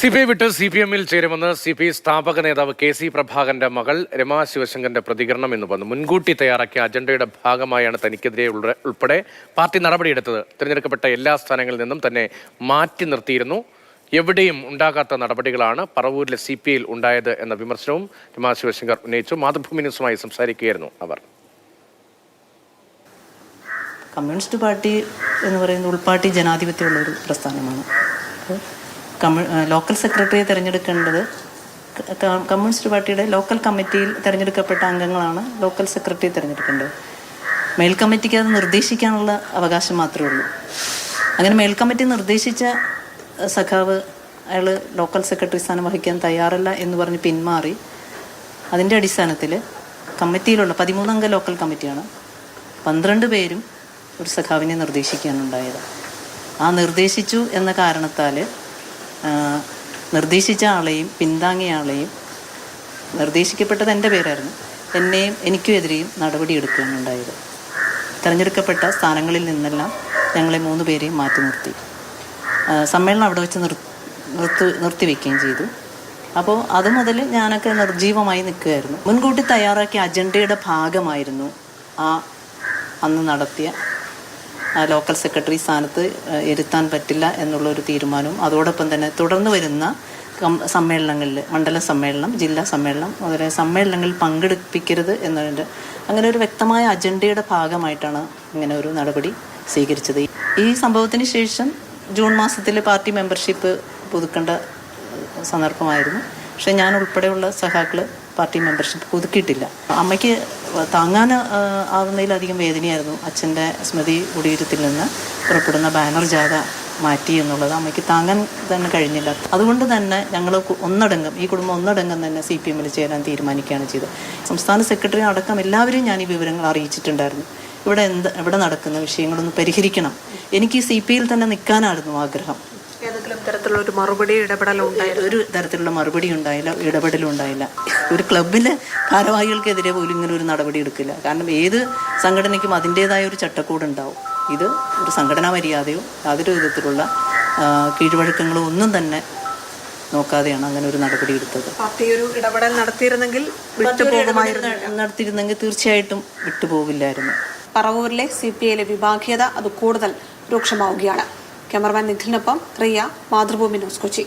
C P I വിട്ട് C P എമ്മിൽ ചേരുമെന്ന് സി പി ഐ സ്ഥാപക നേതാവ് കെ സി പ്രഭാകരന്റെ മകൾ രമാ ശിവശങ്കറിന്റെ പ്രതികരണം എന്ന് പറഞ്ഞു മുൻകൂട്ടി തയ്യാറാക്കിയ അജണ്ടയുടെ ഭാഗമായാണ് തനിക്കെതിരെ ഉൾപ്പെടെ- പാർട്ടി നടപടിയെടുത്തത്. തിരഞ്ഞെടുക്കപ്പെട്ട എല്ലാ സ്ഥാനങ്ങളിൽ നിന്നും തന്നെ മാറ്റി നിർത്തിയിരുന്നു. എവിടെയും ഉണ്ടാകാത്ത നടപടികളാണ് പറവൂരിലെ സി പി ഐയിൽ ഉണ്ടായത് എന്ന വിമർശനവും രമാ ശിവശങ്കർ ഉന്നയിച്ചു. മാതൃഭൂമി ന്യൂസുമായി സംസാരിക്കുകയായിരുന്നു അവർ. കമ്മ്യൂണിസ്റ്റ് പാർട്ടി എന്ന് പറയുന്നത് ഉൾപാർട്ടി ജനാധിപത്യമുള്ള ഒരു പ്രസ്ഥാനമാണ്. ലോക്കൽ സെക്രട്ടറിയെ തിരഞ്ഞെടുക്കേണ്ടത് കമ്മ്യൂണിസ്റ്റ് പാർട്ടിയുടെ ലോക്കൽ കമ്മിറ്റിയിൽ തിരഞ്ഞെടുക്കപ്പെട്ട അംഗങ്ങളാണ് ലോക്കൽ സെക്രട്ടറിയെ തിരഞ്ഞെടുക്കേണ്ടത്. മേൽ കമ്മിറ്റിക്ക് അത് നിർദ്ദേശിക്കാനുള്ള അവകാശം മാത്രമേ ഉള്ളൂ. അങ്ങനെ മേൽ കമ്മിറ്റി നിർദ്ദേശിച്ച സഖാവ് അയാൾ ലോക്കൽ സെക്രട്ടറി സ്ഥാനം വഹിക്കാൻ തയ്യാറല്ല എന്ന് പറഞ്ഞ് പിന്മാറി അതിന്റെ അടിസ്ഥാനത്തിൽ കമ്മിറ്റിയിലുള്ള പതിമൂന്നംഗ ലോക്കൽ കമ്മിറ്റിയാണ് പന്ത്രണ്ട് പേരും ഒരു സഖാവിനെ നിർദ്ദേശിക്കുകയാണ് ഉണ്ടായത് ആ നിർദ്ദേശിച്ചു എന്ന കാരണത്താൽ നിർദ്ദേശിച്ച ആളെയും പിന്താങ്ങിയ ആളെയും നിർദ്ദേശിക്കപ്പെട്ടത് എന്റെ പേരായിരുന്നു. എന്നെയും എനിക്കും എതിരെയും നടപടിയെടുക്കുകയാണുണ്ടായത് തിരഞ്ഞെടുക്കപ്പെട്ട സ്ഥാനങ്ങളിൽ നിന്നെല്ലാം ഞങ്ങളെ മൂന്ന് പേരെയും മാറ്റി നിർത്തി. സമ്മേളനം അവിടെ വെച്ച് നിർ നിർത്തി നിർത്തിവെക്കുകയും ചെയ്തു. അപ്പോൾ അത് മുതൽ ഞാനൊക്കെ നിർജീവമായി നിൽക്കുകയായിരുന്നു. മുൻകൂട്ടി തയ്യാറാക്കിയ അജണ്ടയുടെ ഭാഗമായിരുന്നു ആ അന്ന് നടത്തിയ ലോക്കൽ സെക്രട്ടറി സ്ഥാനത്ത് ഇരുത്താൻ പറ്റില്ല എന്നുള്ളൊരു തീരുമാനവും അതോടൊപ്പം തന്നെ തുടർന്ന് വരുന്ന സമ്മേളനങ്ങളിൽ മണ്ഡല സമ്മേളനം ജില്ലാ സമ്മേളനം അതുപോലെ സമ്മേളനങ്ങളിൽ പങ്കെടുപ്പിക്കരുത് എന്നതിന്റെ അങ്ങനെ ഒരു വ്യക്തമായ അജണ്ടയുടെ ഭാഗമായിട്ടാണ് ഇങ്ങനെ ഒരു നടപടി സ്വീകരിച്ചത്. ഈ സംഭവത്തിന് ശേഷം ജൂൺ മാസത്തിൽ പാർട്ടി മെമ്പർഷിപ്പ് പുതുക്കേണ്ട സന്ദർഭമായിരുന്നു. പക്ഷെ ഞാൻ ഉൾപ്പെടെയുള്ള സഹാക്കൾ പാർട്ടി മെമ്പർഷിപ്പ് പുതുക്കിയിട്ടില്ല. അമ്മയ്ക്ക് താങ്ങാൻ ആവുന്നതിലധികം വേദനയായിരുന്നു അച്ഛന്റെ സ്മൃതി കുടീരത്തിൽ നിന്ന് പുറപ്പെടുന്ന ബാനർ ജാഥ മാറ്റി എന്നുള്ളത്. അമ്മയ്ക്ക് താങ്ങാൻ തന്നെ കഴിഞ്ഞില്ല. അതുകൊണ്ട് തന്നെ ഞങ്ങൾ ഒന്നടങ്കം ഈ കുടുംബം ഒന്നടങ്കം തന്നെ സി പി എമ്മിൽ ചേരാൻ തീരുമാനിക്കുകയാണ് ചെയ്തത്. സംസ്ഥാന സെക്രട്ടറി അടക്കം എല്ലാവരും ഞാൻ ഈ വിവരങ്ങൾ അറിയിച്ചിട്ടുണ്ടായിരുന്നു. ഇവിടെ എന്ത് ഇവിടെ നടക്കുന്ന വിഷയങ്ങളൊന്ന് പരിഹരിക്കണം. എനിക്ക് സി പിയിൽ തന്നെ നിൽക്കാനായിരുന്നു ആഗ്രഹം. തരത്തിലുള്ള ഒരു മറുപടി ഇടപെടലോ ഉണ്ടായില്ല? ഒരു തരത്തിലുള്ള മറുപടി ഉണ്ടായില്ല ഇടപെടലും ഉണ്ടായില്ല. ഒരു ക്ലബിന് ഭാരവാഹികൾക്കെതിരെ പോലും ഇങ്ങനെ ഒരു നടപടി എടുക്കില്ല. കാരണം ഏത് സംഘടനയ്ക്കും അതിന്റേതായ ഒരു ചട്ടക്കൂട് ഉണ്ടാവും ഇത് ഒരു സംഘടനാ മര്യാദയോ യാതൊരു വിധത്തിലുള്ള കീഴ്വഴക്കങ്ങളോ ഒന്നും തന്നെ നോക്കാതെയാണ് അങ്ങനെ ഒരു നടപടി എടുത്തത്. പാർട്ടി ഒരു ഇടപെടൽ നടത്തിയിരുന്നെങ്കിൽ വിട്ടുപോകുമായിരുന്നു. നടത്തിയിരുന്നെങ്കിൽ തീർച്ചയായിട്ടും വിട്ടുപോകില്ലായിരുന്നു പറവൂരിലെ സി പി ഐയിലെ വിഭാഗീയത അത് കൂടുതൽ രൂക്ഷമാവുകയാണ്. ക്യാമറമാൻ നിഖിലിനൊപ്പം റിയ മാതൃഭൂമി ന്യൂസ് കൊച്ചി